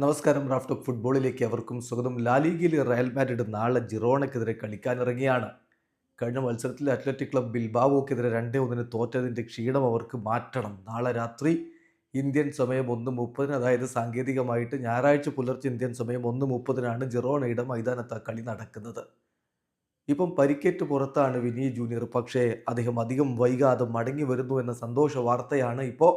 നമസ്കാരം raft of ഫുട്ബോളിലേക്ക് അവർക്കും സ്വാഗതം. ലാലിഗയിൽ റയൽ മാഡ്രിഡ് നാളെ ജിറോണയ്ക്കെതിരെ കളിക്കാനിറങ്ങിയാണ് കഴിഞ്ഞ മത്സരത്തിൽ അത്ലറ്റിക് ക്ലബ് ബിൽബാവോക്കെതിരെ രണ്ടേ ഒന്നിന് തോറ്റതിന്റെ ക്ഷീണം അവർക്ക് മാറ്റണം. നാളെ രാത്രി ഇന്ത്യൻ സമയം ഒന്ന് മുപ്പതിന് അതായത് സാങ്കേതികമായിട്ട് ഞായറാഴ്ച പുലർച്ചെ ഇന്ത്യൻ സമയം ഒന്ന് മുപ്പതിനാണ് ജിറോണയുടെ മൈതാനത്ത് ആ കളി നടക്കുന്നത്. ഇപ്പം പരിക്കേറ്റ് പുറത്താണ് വിനി ജൂനിയർ. പക്ഷേ അദ്ദേഹം അധികം വൈകാതെ മടങ്ങി വരുന്നു എന്ന സന്തോഷ വാർത്തയാണ് ഇപ്പോൾ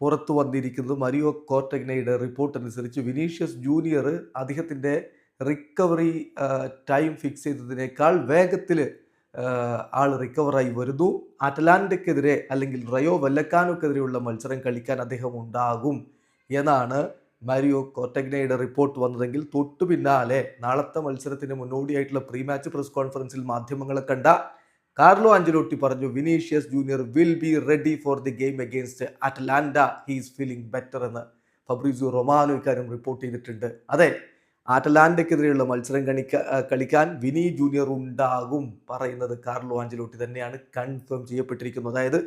പുറത്തു വന്നിരിക്കുന്നത് മരിയോ കോർട്ടഗ്നയുടെ റിപ്പോർട്ട് അനുസരിച്ച് വിനീഷ്യസ് ജൂനിയർ അദ്ദേഹത്തിന്റെ റിക്കവറി ടൈം ഫിക്സ് ചെയ്തതിനേക്കാൾ വേഗത്തിൽ ആൾ റിക്കവറായി വരുന്നു. അറ്റലാന്റയ്ക്കെതിരെ അല്ലെങ്കിൽ റയോ വെല്ലക്കാനോക്കെതിരെയുള്ള മത്സരം കളിക്കാൻ അദ്ദേഹം ഉണ്ടാകും എന്നാണ് മാരിയോ കോട്ടഗ്നയുടെ റിപ്പോർട്ട് വന്നതെങ്കിൽ തൊട്ടു പിന്നാലെ നാളത്തെ മത്സരത്തിന് മുന്നോടിയായിട്ടുള്ള പ്രീ മാച്ച് പ്രസ് കോൺഫറൻസിൽ മാധ്യമങ്ങളെ കണ്ട കാർലോ അഞ്ചലോട്ടി പറഞ്ഞു Vinicius junior will be ready for the game against Atalanta he's feeling better എന്ന് ഫബ്രീസു റൊമാനോ ഇക്കാര്യം റിപ്പോർട്ട് ചെയ്തിട്ടുണ്ട്. അതെ ആറ്റലാൻഡയ്ക്കെതിരെയുള്ള മത്സരം കണിക്ക കളിക്കാൻ വിനി ജൂനിയർ ഉണ്ടാകും പറയുന്നത് കാർലോ ആഞ്ചലോട്ടി തന്നെയാണ് കൺഫേം ചെയ്യപ്പെട്ടിരിക്കുന്നത്. അതായത്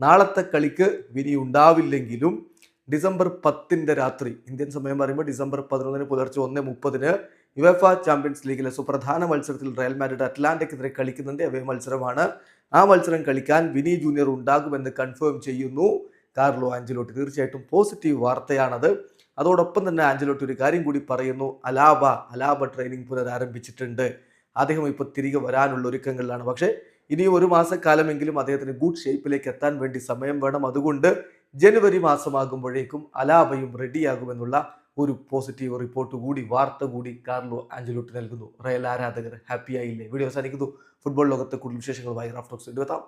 നാളത്തെ കളിക്ക് വിനി ഉണ്ടാവില്ലെങ്കിലും ഡിസംബർ പത്തിന്റെ രാത്രി ഇന്ത്യൻ സമയം പറയുമ്പോൾ ഡിസംബർ പതിനൊന്നിന് പുലർച്ചെ ഒന്ന് മുപ്പതിന് യുഎഫ ചാമ്പ്യൻസ് ലീഗിലെ സുപ്രധാന മത്സരത്തിൽ റയൽ മാഡ്രിഡ് അറ്റ്ലാന്റയ്ക്കെതിരെ കളിക്കുന്നുണ്ട് അവേ മത്സരമാണ്. ആ മത്സരം കളിക്കാൻ വിനി ജൂനിയർ ഉണ്ടാകുമെന്ന് കൺഫേം ചെയ്യുന്നു. കാർലോ ആഞ്ചലോട്ടി തീർച്ചയായിട്ടും പോസിറ്റീവ് വാർത്തയാണത്. അതോടൊപ്പം തന്നെ ആഞ്ചലോട്ടി ഒരു കാര്യം കൂടി പറയുന്നു. അലാബ അലാബ ട്രെയിനിങ് പുനരാരംഭിച്ചിട്ടുണ്ട്. അദ്ദേഹം ഇപ്പോൾ തിരികെ വരാനുള്ള ഒരുക്കങ്ങളിലാണ്. പക്ഷേ ഇനി ഒരു മാസക്കാലമെങ്കിലും അദ്ദേഹത്തിന് ഗുഡ് ഷേപ്പിലേക്ക് എത്താൻ വേണ്ടി സമയം വേണം. അതുകൊണ്ട് ജനുവരി മാസമാകുമ്പോഴേക്കും അലാബയും റെഡിയാകുമെന്നുള്ള ഒരു പോസിറ്റീവ് റിപ്പോർട്ട് കൂടി വാർത്ത കൂടി കാർലോ ആഞ്ചലോട്ടി നൽകുന്നു. റയൽ ആരാധകർ ഹാപ്പിയായില്ലേ വീഡിയോ അവസാനിക്കുന്നു. ഫുട്ബോൾ ലോകത്തെ കൂടുതൽ വിശേഷങ്ങളുമായി റാഫ്റ്റോക്സ് എടുത്താം